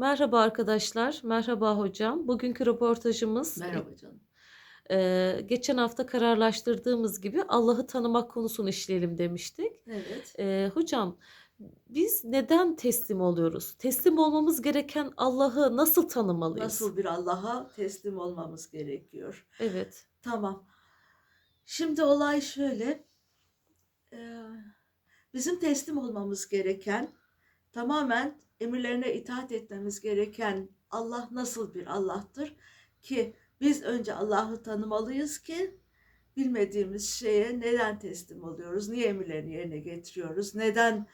Merhaba arkadaşlar, merhaba hocam. Bugünkü röportajımız Merhaba canım. eee, geçen hafta kararlaştırdığımız gibi Allah'ı tanımak konusunu işleyelim demiştik. Evet. Eee, hocam, biz neden teslim oluyoruz? Teslim olmamız gereken Allah'ı nasıl tanımalıyız? Nasıl bir Allah'a teslim olmamız gerekiyor. Evet, Tamam. Şimdi olay şöyle. Ee, Bizim teslim olmamız gereken, tamamen emirlerine itaat etmemiz gereken Allah nasıl bir Allah'tır? Ki biz önce Allah'ı tanımalıyız ki bilmediğimiz şeye neden teslim oluyoruz, niye emirlerini yerine getiriyoruz, neden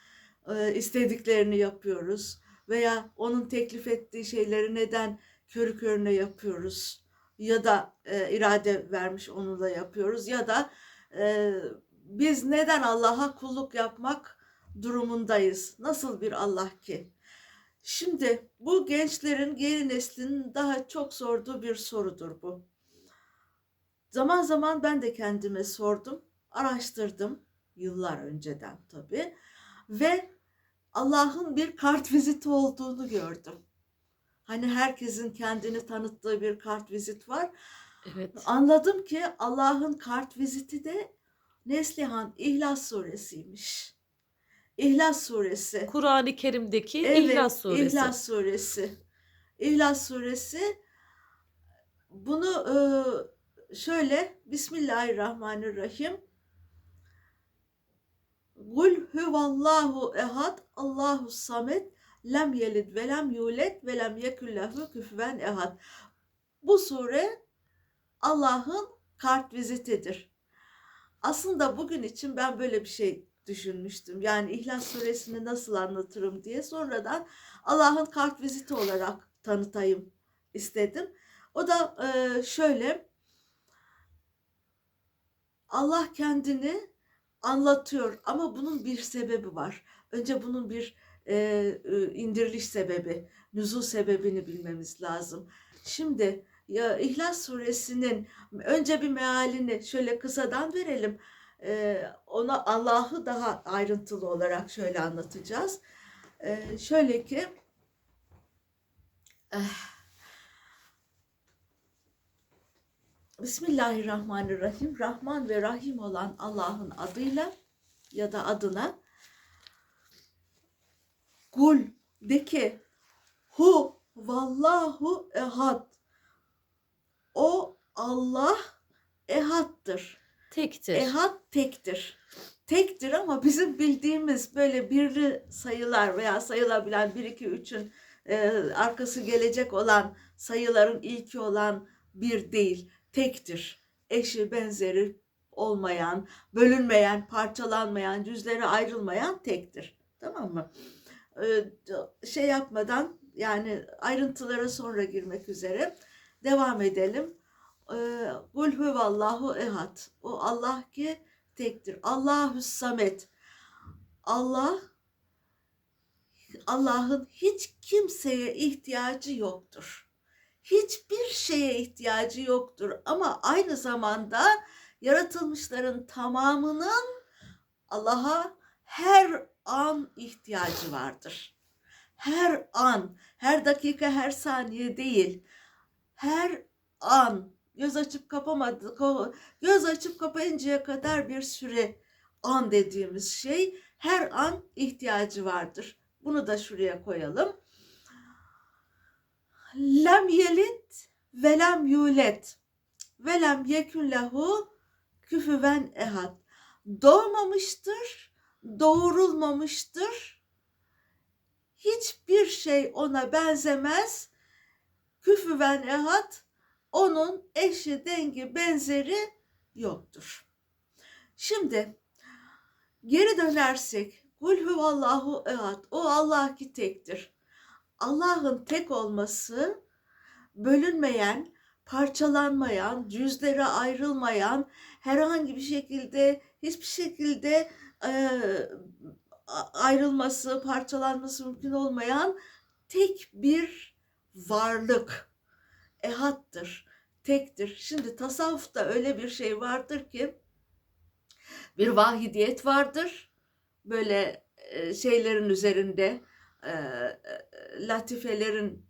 e, istediklerini yapıyoruz? Veya onun teklif ettiği şeyleri neden körü körüne yapıyoruz? Ya da e, irade vermiş onunla yapıyoruz? Ya da e, biz neden Allah'a kulluk yapmak durumundayız? Nasıl bir Allah ki? Şimdi bu gençlerin, yeni neslin daha çok sorduğu bir sorudur bu. Zaman zaman ben de kendime sordum, araştırdım yıllar önceden tabii ve Allah'ın bir kart viziti olduğunu gördüm. Hani herkesin kendini tanıttığı bir kart vizit var. evet. Anladım ki Allah'ın kart viziti de Neslihan İhlas suresiymiş. İhlas suresi. Kur'an-ı Kerim'deki Evet, İhlas Suresi. İhlas suresi. İhlas suresi. Bunu e, şöyle Bismillahirrahmanirrahim. Kul huvallahu ehad Allahu samet lem yelid ve lem yulet ve lem yekun lehu küfüven ehad. Bu sure Allah'ın kart vizitidir. Aslında bugün için ben böyle bir şey düşünmüştüm. Yani İhlas suresini nasıl anlatırım diye sonradan Allah'ın kart viziti olarak tanıtayım istedim. O da e, şöyle Allah kendini anlatıyor ama bunun bir sebebi var. Önce bunun bir e, e, indiriliş sebebi, nüzul sebebini bilmemiz lazım. Şimdi ya İhlas suresinin önce bir mealini şöyle kısadan verelim. Ee, ona Allah'ı daha ayrıntılı olarak şöyle anlatacağız. Ee, şöyle ki eh, Bismillahirrahmanirrahim. Rahman ve Rahim olan Allah'ın adıyla ya da adına Kul de ki Hu vallahu ehad o Allah ehattır. Tektir. Ehad tektir. Tektir ama bizim bildiğimiz böyle birli sayılar veya sayılabilen 1, 2, 3'ün e, arkası gelecek olan sayıların ilki olan bir değil. Tektir. Eşi benzeri olmayan, bölünmeyen, parçalanmayan, cüzleri ayrılmayan tektir. Tamam mı? Ee, şey yapmadan yani ayrıntılara sonra girmek üzere devam edelim. Ee, Kul huvallahu ehad. O Allah ki tektir. Allahü samet. Allah Allah'ın hiç kimseye ihtiyacı yoktur. Hiçbir şeye ihtiyacı yoktur ama aynı zamanda yaratılmışların tamamının Allah'a her an ihtiyacı vardır. Her an, her dakika, her saniye değil. Her an göz açıp kapamadı, göz açıp kapayıncaya kadar bir süre an dediğimiz şey her an ihtiyacı vardır. Bunu da şuraya koyalım. Lem yelit ve lem yulet ve lem yekun lehu küfüven ehad. Doğmamıştır, doğurulmamıştır. Hiçbir şey ona benzemez. Küfüven ehad onun eşi, dengi, benzeri yoktur. Şimdi geri dönersek Kul huvallahu ehad. O Allah ki tektir. Allah'ın tek olması bölünmeyen, parçalanmayan, cüzlere ayrılmayan, herhangi bir şekilde hiçbir şekilde e, ayrılması, parçalanması mümkün olmayan tek bir varlık. Ehattır, tektir. Şimdi tasavvufta öyle bir şey vardır ki bir vahidiyet vardır. Böyle e, şeylerin üzerinde e, e, latifelerin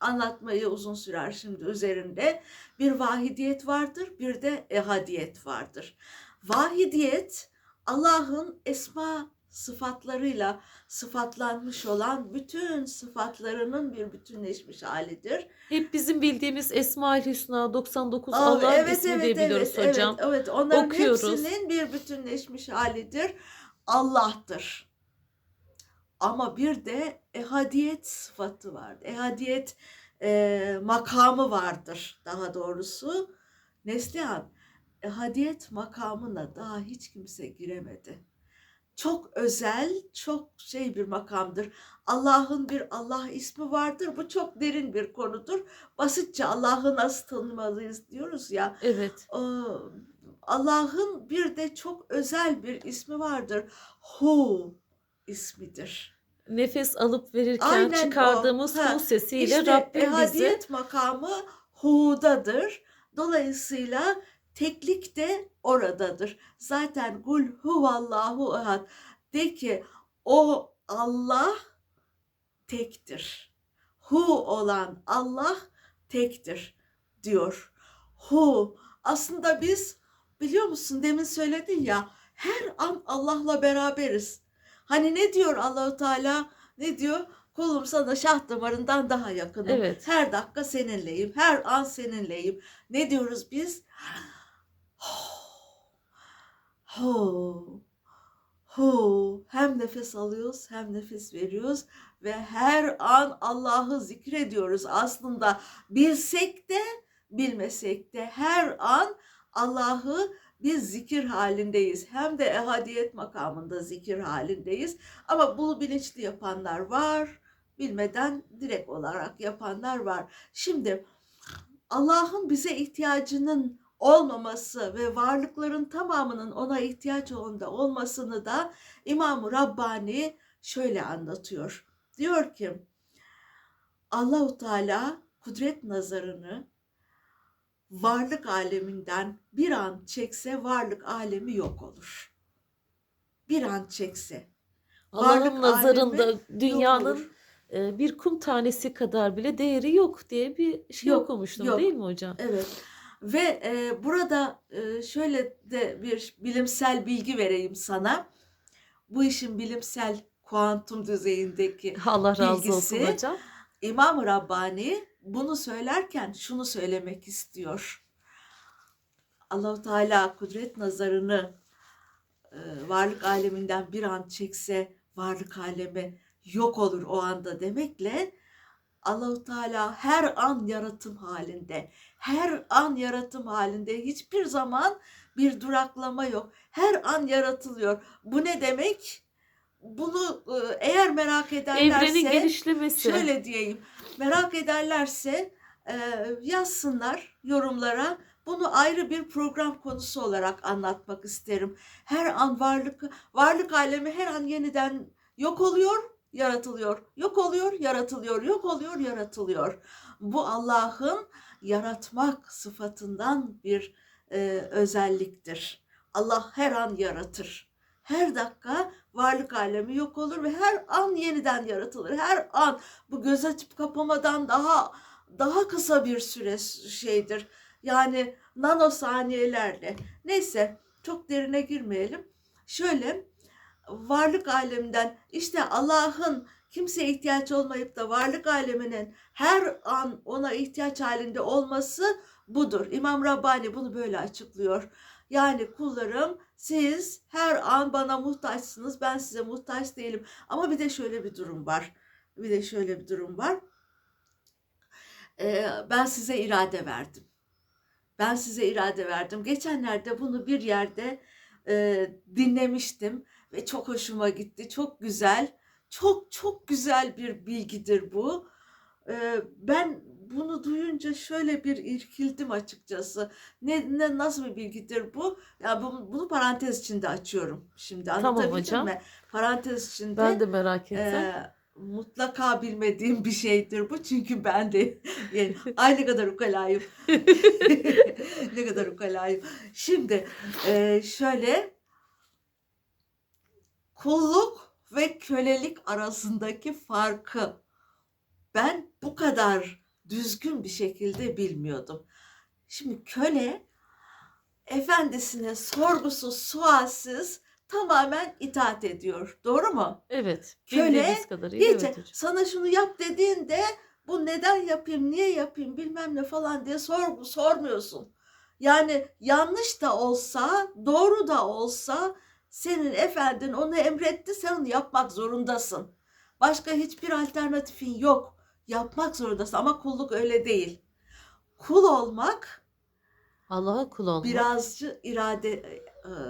anlatmayı uzun sürer şimdi üzerinde. Bir vahidiyet vardır, bir de ehadiyet vardır. Vahidiyet Allah'ın esma sıfatlarıyla sıfatlanmış olan bütün sıfatlarının bir bütünleşmiş halidir. Hep bizim bildiğimiz Esma-ül Hüsna 99 Aa, Allah'ın ismi diye biliyoruz evet, hocam. Evet, evet. Onların Okuyoruz. hepsinin bir bütünleşmiş halidir. Allah'tır. Ama bir de ehadiyet sıfatı vardır. Ehadiyet e, makamı vardır daha doğrusu. Neslihan, ehadiyet makamına daha hiç kimse giremedi. Çok özel, çok şey bir makamdır. Allah'ın bir Allah ismi vardır. Bu çok derin bir konudur. Basitçe Allah'ı nasıl tanımalıyız diyoruz ya. Evet. Allah'ın bir de çok özel bir ismi vardır. Hu ismidir. Nefes alıp verirken Aynen o. çıkardığımız Ha, hu sesiyle İşte Rabbim bizi ehadiyet makamı hu'dadır. Dolayısıyla teklik de oradadır. Zaten kul huvallahu ehad. De ki o Allah tektir. Hu olan Allah tektir diyor. Hu. Aslında biz biliyor musun demin söyledin ya her an Allah'la beraberiz. Hani ne diyor Allahu Teala? Ne diyor? Kulum sana şah damarından daha yakınım. Evet. Her dakika seninleyim. Her an seninleyim. Ne diyoruz biz? Hu. Hu. Hem nefes alıyoruz hem nefes veriyoruz ve her an Allah'ı zikrediyoruz. Aslında bilsek de bilmesek de her an Allah'ı biz zikir halindeyiz. Hem de ehadiyet makamında zikir halindeyiz. Ama bunu bilinçli yapanlar var. Bilmeden direkt olarak yapanlar var. Şimdi Allah'ın bize ihtiyacının olmaması ve varlıkların tamamının ona ihtiyaç onda olmasını da İmam-ı Rabbani şöyle anlatıyor. Diyor ki Allahu Teala kudret nazarını varlık aleminden bir an çekse varlık alemi yok olur. Bir an çekse. Allah'ın nazarında dünyanın e, bir kum tanesi kadar bile değeri yok diye bir şey Yok, okumuştum yok. değil mi hocam? Evet. Ve e, burada e, şöyle de bir bilimsel bilgi vereyim sana. Bu işin bilimsel kuantum düzeyindeki Allah razı olsun bilgisi- hocam. İmam-ı Rabbani bunu söylerken şunu söylemek istiyor. Allahu Teala kudret nazarını e, varlık aleminden bir an çekse varlık alemi yok olur o anda demekle Allahu Teala her an yaratım halinde. Her an yaratım halinde. Hiçbir zaman bir duraklama yok. Her an yaratılıyor. Bu ne demek? Bunu e, eğer merak ederlerse Evrenin genişlemesi. Şöyle diyeyim. Merak ederlerse e, yazsınlar yorumlara. Bunu ayrı bir program konusu olarak anlatmak isterim. Her an varlık varlık alemi her an yeniden yok oluyor, yaratılıyor. Yok oluyor, yaratılıyor. Yok oluyor, yaratılıyor. Bu Allah'ın yaratmak sıfatından bir e, özelliktir. Allah her an yaratır. Her dakika varlık alemi yok olur ve her an yeniden yaratılır. Her an bu göz açıp kapamadan daha daha kısa bir süre şeydir. Yani nanosaniyelerle. Neyse çok derine girmeyelim. Şöyle varlık aleminden işte Allah'ın kimseye ihtiyaç olmayıp da varlık aleminin her an ona ihtiyaç halinde olması budur. İmam Rabbani bunu böyle açıklıyor. Yani kullarım siz her an bana muhtaçsınız. Ben size muhtaç değilim. Ama bir de şöyle bir durum var. Bir de şöyle bir durum var. Ee, ben size irade verdim. Ben size irade verdim. Geçenlerde bunu bir yerde e, dinlemiştim ve çok hoşuma gitti. Çok güzel, çok çok güzel bir bilgidir bu. Ee, ben bunu duyunca şöyle bir irkildim açıkçası. Ne, ne nasıl bir bilgidir bu? Ya bunu, bunu parantez içinde açıyorum şimdi. Tamam hocam. mi? Parantez içinde. Ben de merak ettim. Ee, mutlaka bilmediğim bir şeydir bu. Çünkü ben de yani, ay ne kadar ukalayım. ne kadar ukalayım. Şimdi e, şöyle kulluk ve kölelik arasındaki farkı ben bu kadar düzgün bir şekilde bilmiyordum. Şimdi köle efendisine sorgusuz sualsiz tamamen itaat ediyor. Doğru mu? Evet. Köle kadarıyla Hiç evet hocam. sana şunu yap dediğinde bu neden yapayım, niye yapayım bilmem ne falan diye sor, sormuyorsun. Yani yanlış da olsa, doğru da olsa senin efendin onu emretti, sen onu yapmak zorundasın. Başka hiçbir alternatifin yok. Yapmak zorundasın ama kulluk öyle değil. Kul olmak Allah'a kul olmak. birazcık irade e,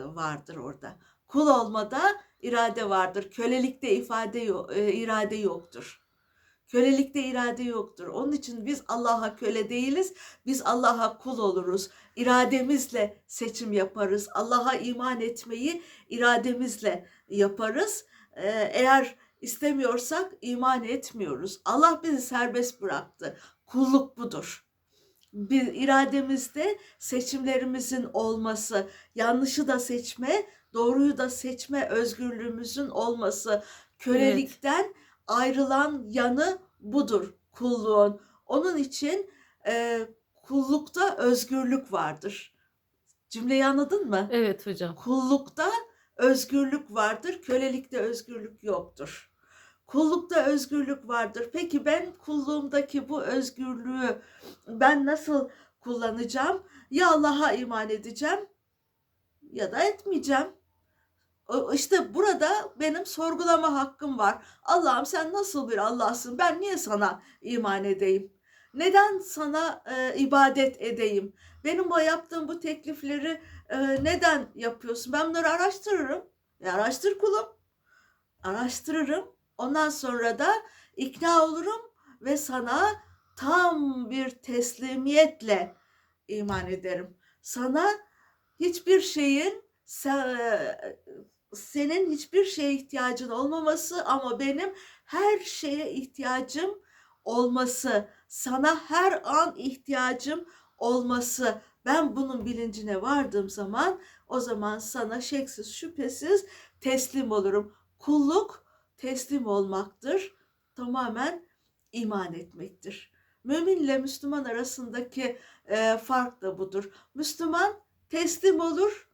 vardır orada. Kul olmada irade vardır. Kölelikte ifade yok, e, irade yoktur. Kölelikte irade yoktur. Onun için biz Allah'a köle değiliz. Biz Allah'a kul oluruz. İrademizle seçim yaparız. Allah'a iman etmeyi irademizle yaparız. Ee, Eğer istemiyorsak iman etmiyoruz. Allah bizi serbest bıraktı. Kulluk budur. Bir irademizde seçimlerimizin olması, yanlışı da seçme, doğruyu da seçme özgürlüğümüzün olması, kölelikten ayrılan yanı budur kulluğun. Onun için e, kullukta özgürlük vardır. Cümleyi anladın mı? Evet hocam. Kullukta özgürlük vardır, kölelikte özgürlük yoktur. Kullukta özgürlük vardır. Peki ben kulluğumdaki bu özgürlüğü ben nasıl kullanacağım? Ya Allah'a iman edeceğim ya da etmeyeceğim. İşte burada benim sorgulama hakkım var. Allah'ım sen nasıl bir Allah'sın? Ben niye sana iman edeyim? Neden sana e, ibadet edeyim? Benim o yaptığım bu teklifleri e, neden yapıyorsun? Ben bunları araştırırım. E, araştır kulum. Araştırırım. Ondan sonra da ikna olurum ve sana tam bir teslimiyetle iman ederim. Sana hiçbir şeyin se- senin hiçbir şeye ihtiyacın olmaması ama benim her şeye ihtiyacım olması, sana her an ihtiyacım olması. Ben bunun bilincine vardığım zaman o zaman sana şeksiz şüphesiz teslim olurum. Kulluk teslim olmaktır. Tamamen iman etmektir. Mümin ile Müslüman arasındaki e, fark da budur. Müslüman teslim olur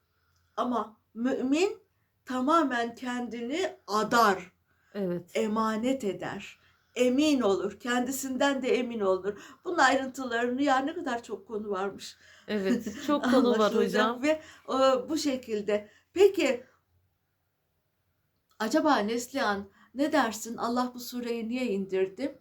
ama mümin tamamen kendini adar, Evet. emanet eder. Emin olur. Kendisinden de emin olur. Bunun ayrıntılarını ya ne kadar çok konu varmış. Evet. Çok konu var hocam. Ve e, bu şekilde. Peki acaba Neslihan ne dersin? Allah bu sureyi niye indirdi?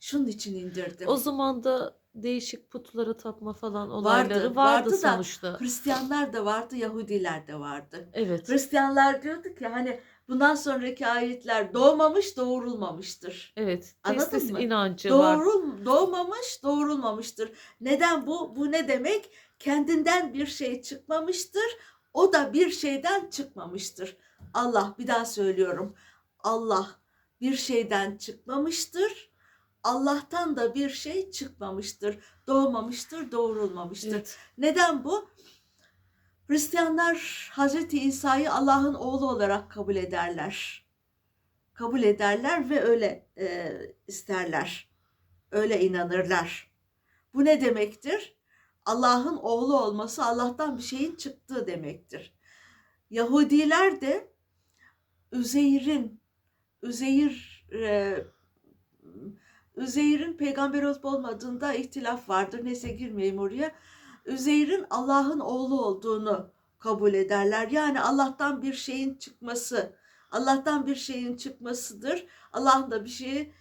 Şunun için indirdi. O zaman da değişik putlara tapma falan olayları Vardı, vardı, vardı da sonuçta. Hristiyanlar da vardı, Yahudiler de vardı. Evet. Hristiyanlar diyordu ki hani bundan sonraki ayetler doğmamış, doğurulmamıştır. Evet. Anladın mı? inancı var. Doğrul, doğmamış, doğurulmamıştır. Neden bu? Bu ne demek? Kendinden bir şey çıkmamıştır. O da bir şeyden çıkmamıştır. Allah bir daha söylüyorum. Allah bir şeyden çıkmamıştır. Allah'tan da bir şey çıkmamıştır. Doğmamıştır, doğurulmamıştır. Evet. Neden bu? Hristiyanlar Hazreti İsa'yı Allah'ın oğlu olarak kabul ederler. Kabul ederler ve öyle e, isterler. Öyle inanırlar. Bu ne demektir? Allah'ın oğlu olması Allah'tan bir şeyin çıktığı demektir. Yahudiler de Üzeyr'in Üzeyr e, Üzeyr'in peygamber olup olmadığında ihtilaf vardır. Neyse girmeyeyim oraya. Üzeyr'in Allah'ın oğlu olduğunu kabul ederler. Yani Allah'tan bir şeyin çıkması, Allah'tan bir şeyin çıkmasıdır. Allah'ın da bir şeyi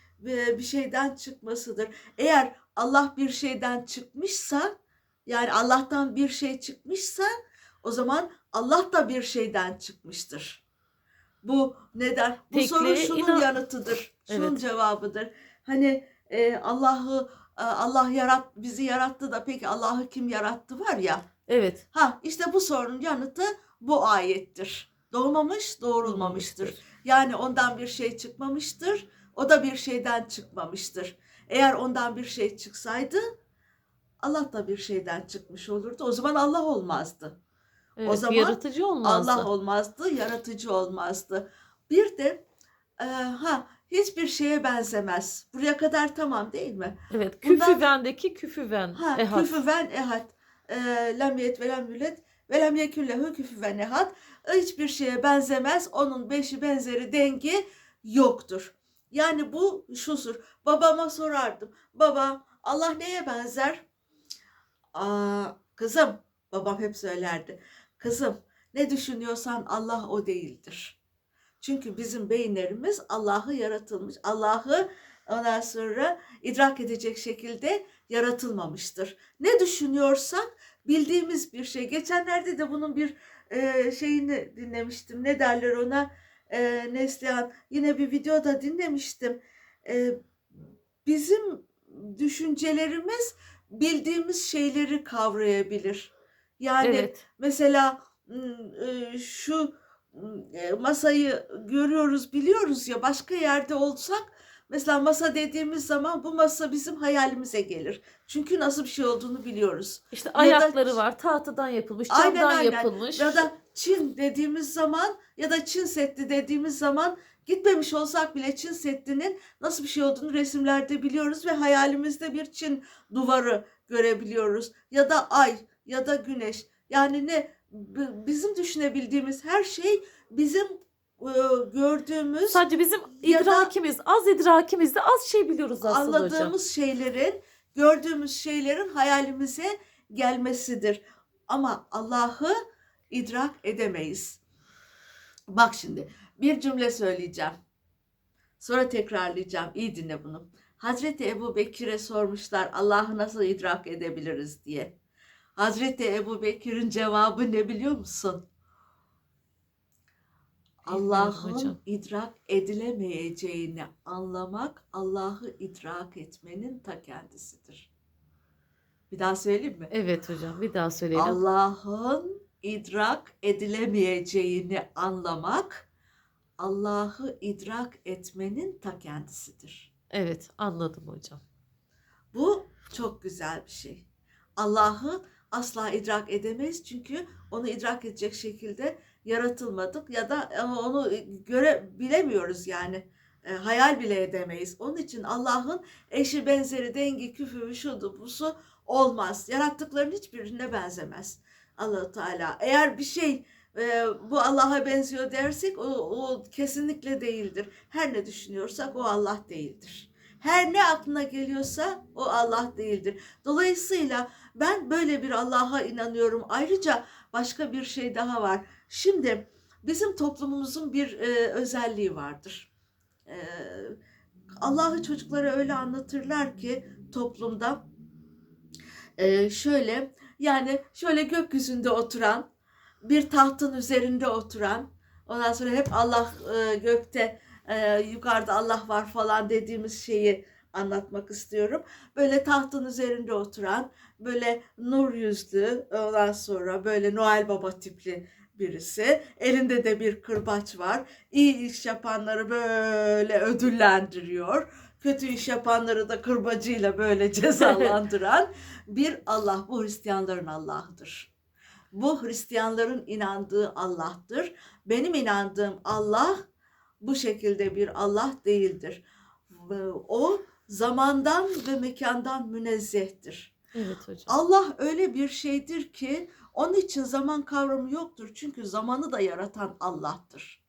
bir şeyden çıkmasıdır. Eğer Allah bir şeyden çıkmışsa, yani Allah'tan bir şey çıkmışsa, o zaman Allah da bir şeyden çıkmıştır. Bu neden? Bu Tekliğe sorun şunun inan- yanıtıdır. Şunun Evet. cevabıdır. Hani e, Allah'ı e, Allah yarat bizi yarattı da peki Allah'ı kim yarattı var ya. Evet. Ha işte bu sorunun yanıtı bu ayettir. Doğmamış, doğrulmamıştır. Yani ondan bir şey çıkmamıştır. O da bir şeyden çıkmamıştır. Eğer ondan bir şey çıksaydı Allah da bir şeyden çıkmış olurdu. O zaman Allah olmazdı. Evet. zaman yaratıcı olmazdı. Allah olmazdı, yaratıcı olmazdı. Bir de Ee, ha hiçbir şeye benzemez. Buraya kadar tamam değil mi? Evet. Küfüvendeki küfüven. Ha ehad. küfüven ehad. Ee, lem yet ve lem yület ve lem yekun lehu küfüven ehad. Hiçbir şeye benzemez. Onun beşi benzeri dengi yoktur. Yani bu şudur. Babama sorardım. Baba Allah neye benzer? Aa, kızım babam hep söylerdi. Kızım ne düşünüyorsan Allah o değildir. Çünkü bizim beyinlerimiz Allah'ı yaratılmış. Allah'ı ondan sonra idrak edecek şekilde yaratılmamıştır. Ne düşünüyorsak bildiğimiz bir şey. Geçenlerde de bunun bir e, şeyini dinlemiştim. Ne derler ona? E, Neslihan. Yine bir videoda dinlemiştim. E, bizim düşüncelerimiz bildiğimiz şeyleri kavrayabilir. Yani Evet. mesela e, şu masayı görüyoruz biliyoruz ya başka yerde olsak mesela masa dediğimiz zaman bu masa bizim hayalimize gelir. Çünkü nasıl bir şey olduğunu biliyoruz. İşte Ya da- ayakları var. Tahtadan yapılmış, camdan aynen. yapılmış. Ya da Çin dediğimiz zaman ya da Çin Seddi dediğimiz zaman gitmemiş olsak bile Çin Seddi'nin nasıl bir şey olduğunu resimlerde biliyoruz ve hayalimizde bir Çin duvarı görebiliyoruz. Ya da ay ya da güneş. Yani ne bizim düşünebildiğimiz her şey bizim e, gördüğümüz Sadece bizim idrakimiz, az idrakimizde az şey biliyoruz aslında hocam. anladığımız şeylerin, gördüğümüz şeylerin hayalimize gelmesidir. Ama Allah'ı idrak edemeyiz. Bak şimdi bir cümle söyleyeceğim. Sonra tekrarlayacağım. İyi dinle bunu. Hazreti Ebu Bekir'e sormuşlar Allah'ı nasıl idrak edebiliriz diye. Hazreti Ebu Bekir'in cevabı ne biliyor musun? Allah'ın idrak edilemeyeceğini anlamak Allah'ı idrak etmenin ta kendisidir. Bir daha söyleyeyim mi? Evet hocam bir daha söyleyelim. Allah'ın idrak edilemeyeceğini anlamak Allah'ı idrak etmenin ta kendisidir. Evet anladım hocam. Bu çok güzel bir şey. Allah'ı asla idrak edemeyiz çünkü onu idrak edecek şekilde yaratılmadık ya da e, onu göre bilemiyoruz yani. E, hayal bile edemeyiz. Onun için Allah'ın eşi benzeri dengi küfü şudu busu olmaz. Yarattıkların hiçbirine benzemez. allah Teala eğer bir şey e, bu Allah'a benziyor dersek o, o kesinlikle değildir. Her ne düşünüyorsak o Allah değildir. Her ne aklına geliyorsa o Allah değildir. Dolayısıyla ben böyle bir Allah'a inanıyorum. Ayrıca başka bir şey daha var. Şimdi bizim toplumumuzun bir e, özelliği vardır. E, Allah'ı çocuklara öyle anlatırlar ki toplumda e, şöyle yani şöyle gökyüzünde oturan bir tahtın üzerinde oturan ondan sonra hep Allah e, gökte e, yukarıda Allah var falan dediğimiz şeyi anlatmak istiyorum. Böyle tahtın üzerinde oturan, böyle nur yüzlü, ondan sonra böyle Noel Baba tipli birisi. Elinde de bir kırbaç var. İyi iş yapanları böyle ödüllendiriyor. Kötü iş yapanları da kırbacıyla böyle cezalandıran bir Allah. Bu Hristiyanların Allah'ıdır. Bu Hristiyanların inandığı Allah'tır. Benim inandığım Allah bu şekilde bir Allah değildir. O zamandan ve mekandan münezzehtir. Evet hocam. Allah öyle bir şeydir ki onun için zaman kavramı yoktur. Çünkü zamanı da yaratan Allah'tır.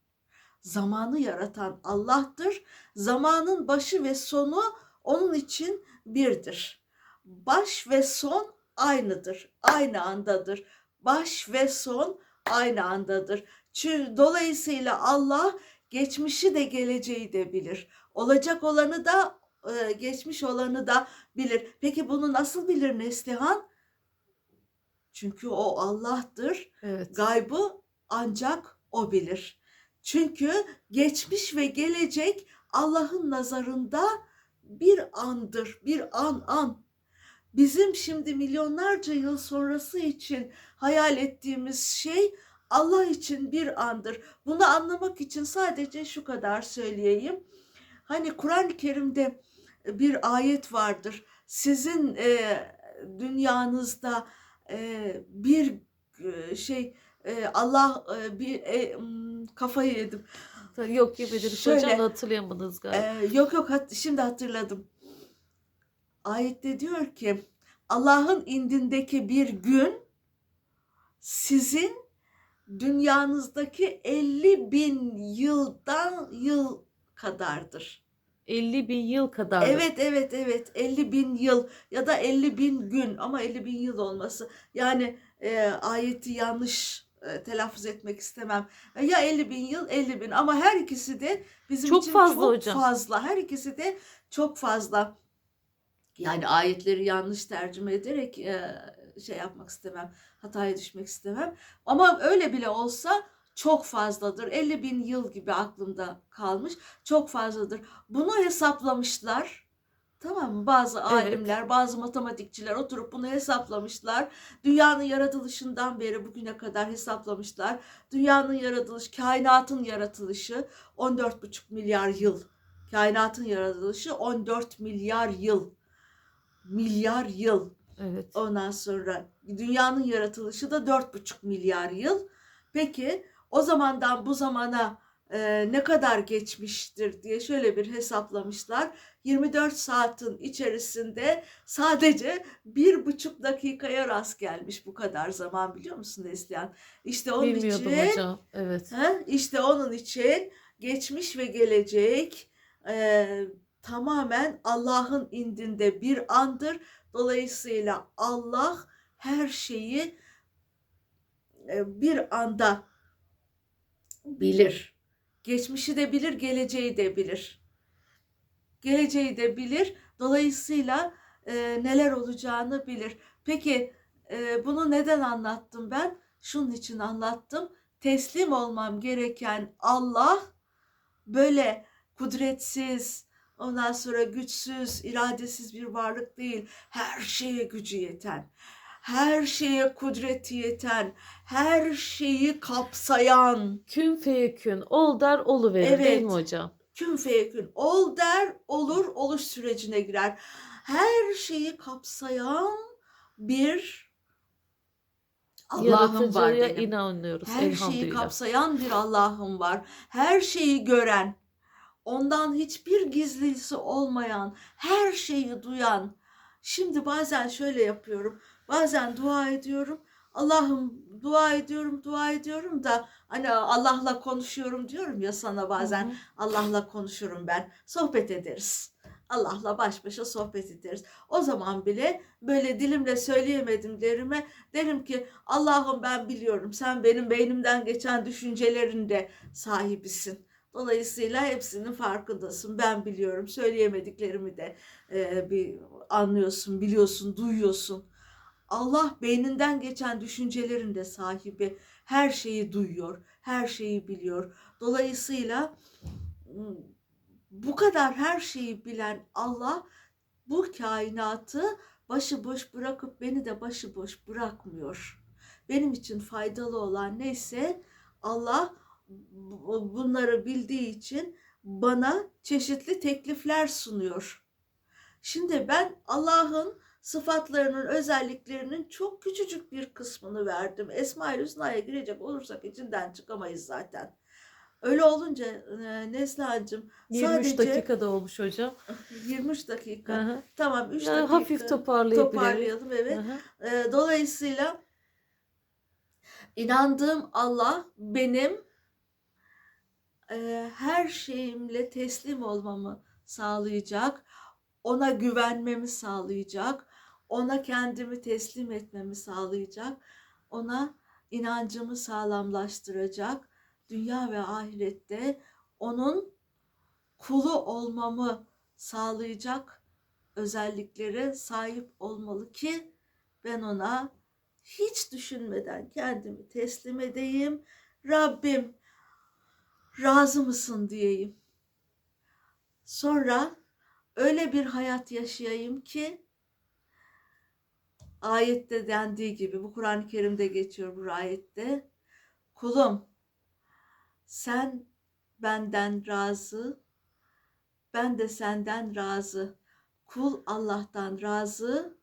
Zamanı yaratan Allah'tır. Zamanın başı ve sonu onun için birdir. Baş ve son aynıdır. Aynı andadır. Baş ve son aynı andadır. Çünkü dolayısıyla Allah geçmişi de geleceği de bilir. Olacak olanı da e, geçmiş olanı da bilir. Peki bunu nasıl bilir Neslihan? Çünkü o Allah'tır. Evet. Gaybı ancak o bilir. Çünkü geçmiş ve gelecek Allah'ın nazarında bir andır, bir an an. Bizim şimdi milyonlarca yıl sonrası için hayal ettiğimiz şey Allah için bir andır. Bunu anlamak için sadece şu kadar söyleyeyim. Hani Kur'an-ı Kerim'de bir ayet vardır. Sizin e, dünyanızda e, bir e, şey e, Allah e, bir e, m, kafayı yedim. Yok yemediniz Şöyle, hocam da hatırlayamadınız galiba. Ee, yok yok hat- şimdi hatırladım. Ayette diyor ki Allah'ın indindeki bir gün sizin dünyanızdaki 50 bin yıldan yıl kadardır. 50 bin yıl kadar. Evet evet evet 50 bin yıl ya da 50 bin gün ama 50 bin yıl olması yani e, ayeti yanlış e, telaffuz etmek istemem. E, Ya 50 bin yıl 50 bin ama her ikisi de bizim Çok için fazla çok hocam. fazla. Her ikisi de çok fazla. Yani ayetleri yanlış tercüme ederek e, şey yapmak istemem. Hataya düşmek istemem. Ama öyle bile olsa çok fazladır. 50 bin yıl gibi aklımda kalmış. Çok fazladır. Bunu hesaplamışlar. Tamam mı? Bazı Evet. alimler, bazı matematikçiler oturup bunu hesaplamışlar. Dünyanın yaratılışından beri bugüne kadar hesaplamışlar. Dünyanın yaratılış, kainatın yaratılışı 14,5 milyar yıl. Kainatın yaratılışı 14 milyar yıl. Milyar yıl. Evet. Ondan sonra dünyanın yaratılışı da 4,5 milyar yıl. Peki o zamandan bu zamana e, ne kadar geçmiştir diye şöyle bir hesaplamışlar. 24 saatin içerisinde sadece bir buçuk dakikaya rast gelmiş bu kadar zaman biliyor musun Neslihan? İşte onun Bilmiyordum için hocam. Evet. He, işte onun için geçmiş ve gelecek e, tamamen Allah'ın indinde bir andır. Dolayısıyla Allah her şeyi e, bir anda bilir. Geçmişi de bilir, geleceği de bilir. Geleceği de bilir. Dolayısıyla e, neler olacağını bilir. Peki e, bunu neden anlattım ben? Şunun için anlattım teslim olmam gereken Allah böyle kudretsiz, ondan sonra güçsüz, iradesiz bir varlık değil. Her şeye gücü yeten, her şeye kudreti yeten, her şeyi kapsayan, Kün feyekün. Ol der oluverir değil mi Evet. hocam? kün feyekün ol der, olur, oluş sürecine girer. Her şeyi kapsayan bir Allah'ım var benim. inanıyoruz Her şeyi kapsayan bir Allah'ım var. Her şeyi gören, ondan hiçbir gizlisi olmayan, her şeyi duyan. Şimdi bazen şöyle yapıyorum. Bazen dua ediyorum. Allah'ım dua ediyorum, dua ediyorum da hani Allah'la konuşuyorum diyorum ya sana bazen. Allah'la konuşurum ben. Sohbet ederiz. Allah'la baş başa sohbet ederiz. O zaman bile böyle dilimle söyleyemedimlerime derim ki Allah'ım ben biliyorum sen benim beynimden geçen düşüncelerin de sahibisin. Dolayısıyla hepsinin farkındasın. Ben biliyorum. Söyleyemediklerimi de e, bir anlıyorsun, biliyorsun, duyuyorsun. Allah beyninden geçen düşüncelerin de sahibi. Her şeyi duyuyor, her şeyi biliyor. Dolayısıyla bu kadar her şeyi bilen Allah bu kainatı başıboş bırakıp beni de başıboş bırakmıyor. Benim için faydalı olan neyse Allah bu- bunları bildiği için bana çeşitli teklifler sunuyor. Şimdi ben Allah'ın sıfatlarının, özelliklerinin çok küçücük bir kısmını verdim. Esma-ül Hüsna'ya girecek olursak içinden çıkamayız zaten. Öyle olunca e, Neslihan'cığım 23 sadece dakikada olmuş hocam. 23 dakika. Hı. Tamam 3 Yani dakika. hafif toparlayabiliriz. Toparlayalım evet. Hı. Ee, dolayısıyla inandığım Allah benim e, her şeyimle teslim olmamı sağlayacak, ona güvenmemi sağlayacak, ona kendimi teslim etmemi sağlayacak, ona inancımı sağlamlaştıracak, dünya ve ahirette onun kulu olmamı sağlayacak özelliklere sahip olmalı ki ben ona hiç düşünmeden kendimi teslim edeyim. Rabbim razı mısın diyeyim. Sonra öyle bir hayat yaşayayım ki ayette dendiği gibi bu Kur'an-ı Kerim'de geçiyor bu ayette. Kulum sen benden razı, ben de senden razı. Kul Allah'tan razı,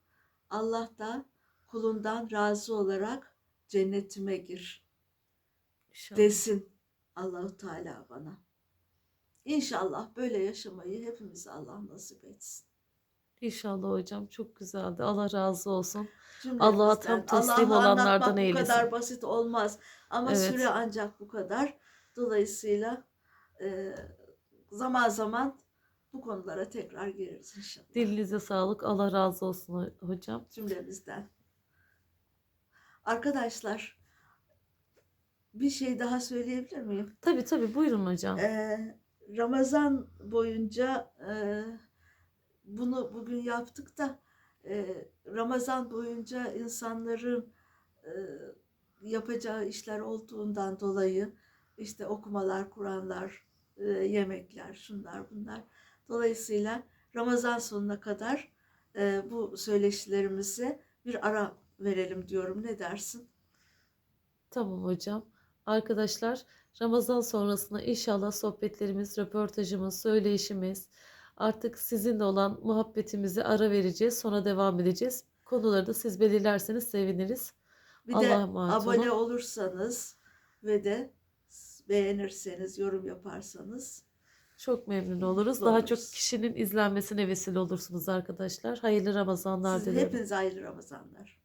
Allah da kulundan razı olarak cennetime gir İnşallah. desin Allahu Teala bana. İnşallah böyle yaşamayı hepimize Allah nasip etsin. İnşallah hocam çok güzeldi. Allah razı olsun. Allah'a tam teslim Allah'ı olanlardan eylesin. Bu kadar basit olmaz ama Evet. süre ancak bu kadar. Dolayısıyla e, zaman zaman bu konulara tekrar gireriz inşallah. Dilinize sağlık. Allah razı olsun ho- hocam. cümlemizden. Arkadaşlar bir şey daha söyleyebilir miyim? Tabii tabii buyurun hocam. Ee, Ramazan boyunca e, bunu bugün yaptık da e, Ramazan boyunca insanların e, yapacağı işler olduğundan dolayı işte okumalar, Kur'anlar, e, yemekler, şunlar bunlar. Dolayısıyla Ramazan sonuna kadar e, bu söyleşilerimize bir ara verelim diyorum. Ne dersin? Tamam hocam. Arkadaşlar Ramazan sonrasında inşallah sohbetlerimiz, röportajımız, söyleyişimiz artık sizinle olan muhabbetimizi ara vereceğiz. Sonra devam edeceğiz. Konuları da siz belirlerseniz seviniriz. Bir Allah'a de abone olun. olursanız ve de beğenirseniz, yorum yaparsanız Çok memnun oluruz. Daha çok oluruz. kişinin izlenmesine vesile olursunuz arkadaşlar. Hayırlı Ramazanlar size dilerim. hepinize hayırlı Ramazanlar.